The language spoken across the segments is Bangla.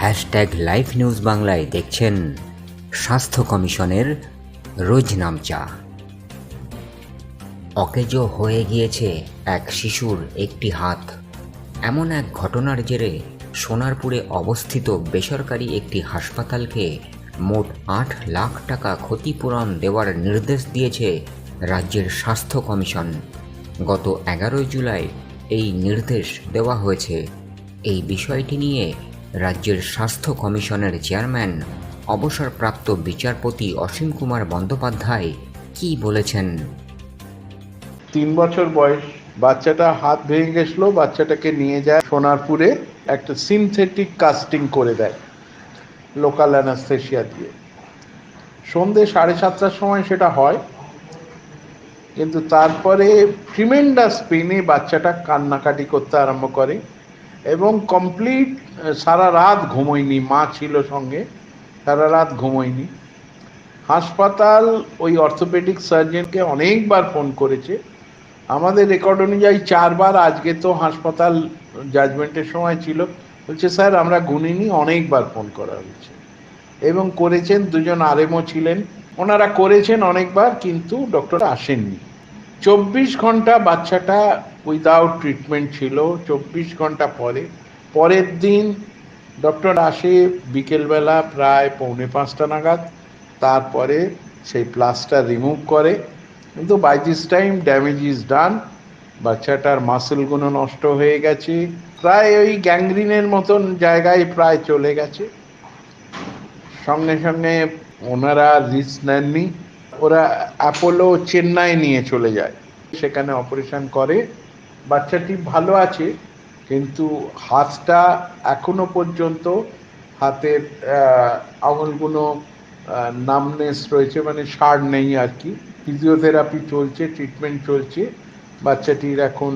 হ্যাশট্যাগ লাইভ নিউজ বাংলায় দেখছেন স্বাস্থ্য কমিশনের রোজ নামচা অকেজো হয়ে গিয়েছে এক শিশুর একটি হাত। এমন এক ঘটনার জেরে সোনারপুরে অবস্থিত বেসরকারি একটি হাসপাতালকে মোট আট লাখ টাকা ক্ষতিপূরণ দেওয়ার নির্দেশ দিয়েছে রাজ্যের স্বাস্থ্য কমিশন। গত এগারোই জুলাই এই নির্দেশ দেওয়া হয়েছে। এই বিষয়টি নিয়ে রাজ্যের স্বাস্থ্য কমিশনের চেয়ারম্যান, অবসরপ্রাপ্ত বিচারপতি অসীম কুমার বন্দ্যোপাধ্যায় কী বলেছেন? তিন বছর বয়স, বাচ্চাটা হাত ভেঙে গেছিল, বাচ্চাটাকে নিয়ে যায় সোনারপুরে একটা সিনথেটিক কাস্টিং করে দেয় লোকাল অ্যানাস্থেশিয়া দিয়ে। সন্ধে সাড়ে সাতটার সময় সেটা হয়, কিন্তু তারপরে ট্রিমেন্ডাস পেনে বাচ্চাটা কান্নাকাটি করতে আরম্ভ করে। এবং কমপ্লিট সারা রাত ঘুমোয়নি, মা ছিল সঙ্গে, সারা রাত ঘুমোয়নি। হাসপাতাল ওই অর্থোপেডিক সার্জনকে অনেকবার ফোন করেছে। আমাদের রেকর্ড অনুযায়ী চারবার আজকে তো হাসপাতাল জাজমেন্টের সময় ছিল। বলছে, স্যার, আমরা গুনিনি অনেকবার ফোন করা হয়েছে। এবং করেছেন, দুজন আরএমও ছিলেন। ওনারা করেছেন অনেকবার, কিন্তু ডক্টর আসেননি। চব্বিশ ঘণ্টা বাচ্চাটা উইদাউট ট্রিটমেন্ট ছিল চব্বিশ ঘণ্টা পরে। পরের দিন ডক্টর আসে বিকেলবেলা প্রায় পৌনে পাঁচটা নাগাদ, তারপরে সেই প্লাস্টার রিমুভ করে। কিন্তু by this time damage is done বাচ্চাটার মাসেলগুলো নষ্ট হয়ে গেছে, প্রায় ওই গ্যাংগ্রিনের মতন জায়গায় প্রায় চলে গেছে। সঙ্গে সঙ্গে ওনারা রিস্ক নেননি, ওরা অ্যাপোলো চেন্নাই নিয়ে চলে যায়। সেখানে অপারেশন করে। বাচ্চাটি ভালো আছে, কিন্তু হাতটা এখনও পর্যন্ত হাতের আঙুলগুলো নামনেস রয়েছে মানে সার নেই আর কি। ফিজিওথেরাপি চলছে ট্রিটমেন্ট চলছে। বাচ্চাটির এখন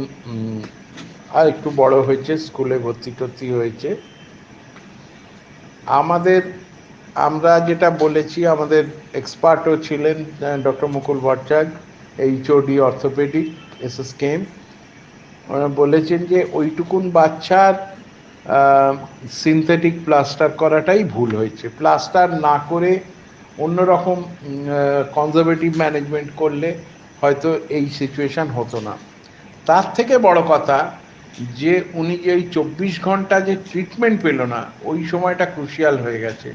আর একটু বড় হয়েছে, স্কুলে ভর্তি টর্তি হয়েছে। আমাদের, আমরা যেটা বলেছি, আমাদের এক্সপার্টও ছিলেন doctor Mukul Bhattacharya HOD orthopaedic S S KM বলেছেন যে ওইটুকুন বাচ্চার সিনথেটিক প্লাস্টার করাটাই ভুল হয়েছে। প্লাস্টার না করে অন্যরকম কনজারভেটিভ ম্যানেজমেন্ট করলে হয়তো এই সিচুয়েশান হতো না। তার থেকে বড় কথা যে উনি যে ওই চব্বিশ ঘণ্টা যে ট্রিটমেন্ট পেল না, ওই সময়টা ক্রুশিয়াল হয়ে গেছে।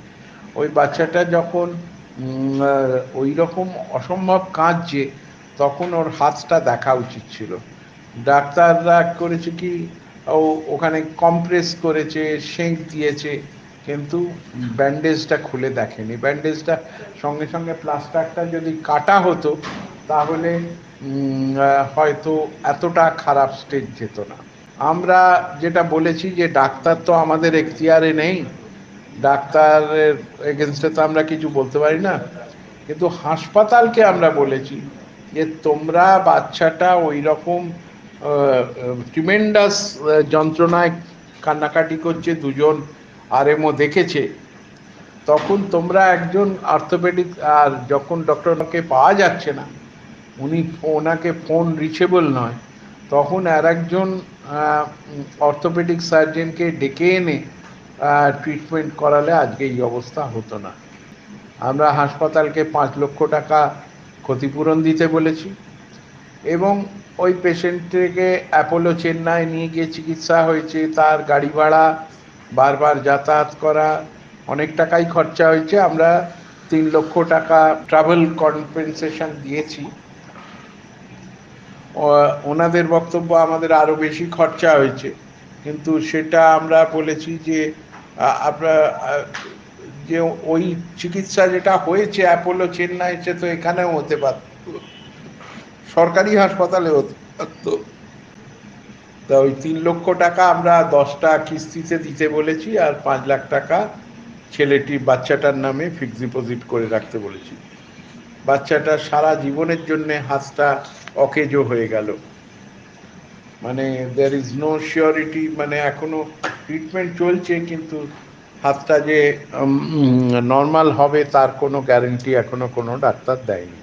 ওই বাচ্চাটা যখন ওই রকম অসম্ভব কাঁদছে, তখন ওর হাতটা দেখা উচিত ছিল। ডাক্তাররা করেছে কি? ও ওখানে কম্প্রেস করেছে সেঁক দিয়েছে। কিন্তু ব্যান্ডেজটা খুলে দেখেনি। ব্যান্ডেজটা সঙ্গে সঙ্গে প্লাস্টারটা যদি কাটা হতো তাহলে হয়তো এতটা খারাপ স্টেজ যেত না। আমরা যেটা বলেছি যে ডাক্তার তো আমাদের এখতিয়ারে নেই। ডাক্তারের এগেনস্টে তো আমরা কিছু বলতে পারি না। কিন্তু হাসপাতালকে আমরা বলেছি যে তোমরা বাচ্চাটা ওই রকম ট্রিমেন্ডাস যন্ত্রণায় কান্নাকাটি করছে দুজন আরএমও দেখেছে। তখন তোমরা একজন আর্থোপেডিক আর যখন ডক্টরকে পাওয়া যাচ্ছে না, উনি ওনাকে ফোন রিচেবল নয়, তখন আর একজন অর্থোপেডিক সার্জনকে ডেকে এনে ট্রিটমেন্ট করালে আজকে এই অবস্থা হতো না। আমরা হাসপাতালকে পাঁচ লক্ষ টাকা ক্ষতিপূরণ দিতে বলেছি। এবং ওই পেশেন্টকে অ্যাপোলো চেন্নাই নিয়ে গিয়ে চিকিৎসা হয়েছে, তার গাড়ি ভাড়া, বারবার যাতায়াত করা, অনেক টাকাই খরচা হয়েছে। আমরা তিন লক্ষ টাকা ট্রাভেল কম্পেনসেশন দিয়েছি। ওনাদের বক্তব্য আমাদের আরও বেশি খরচা হয়েছে। কিন্তু সেটা আমরা বলেছি যে আপনার যে ওই চিকিৎসা যেটা হয়েছে অ্যাপোলো চেন্নাইতে তো এখানেও হতে পারত সরকারি হাসপাতালে পারত তা ওই তিন লক্ষ টাকা আমরা দশটা কিস্তিতে দিতে বলেছি আর পাঁচ লাখ টাকা ছেলেটি বাচ্চাটার নামে ফিক্স ডিপোজিট করে রাখতে বলেছি। বাচ্চাটা সারা জীবনের জন্যে হাতটা অকেজো হয়ে গেল। মানে দেয়ার ইজ নো শিওরিটি মানে এখনও ট্রিটমেন্ট চলছে কিন্তু হাতটা যে নর্মাল হবে তার কোনো গ্যারেন্টি এখনও কোনো ডাক্তার দেয়নি।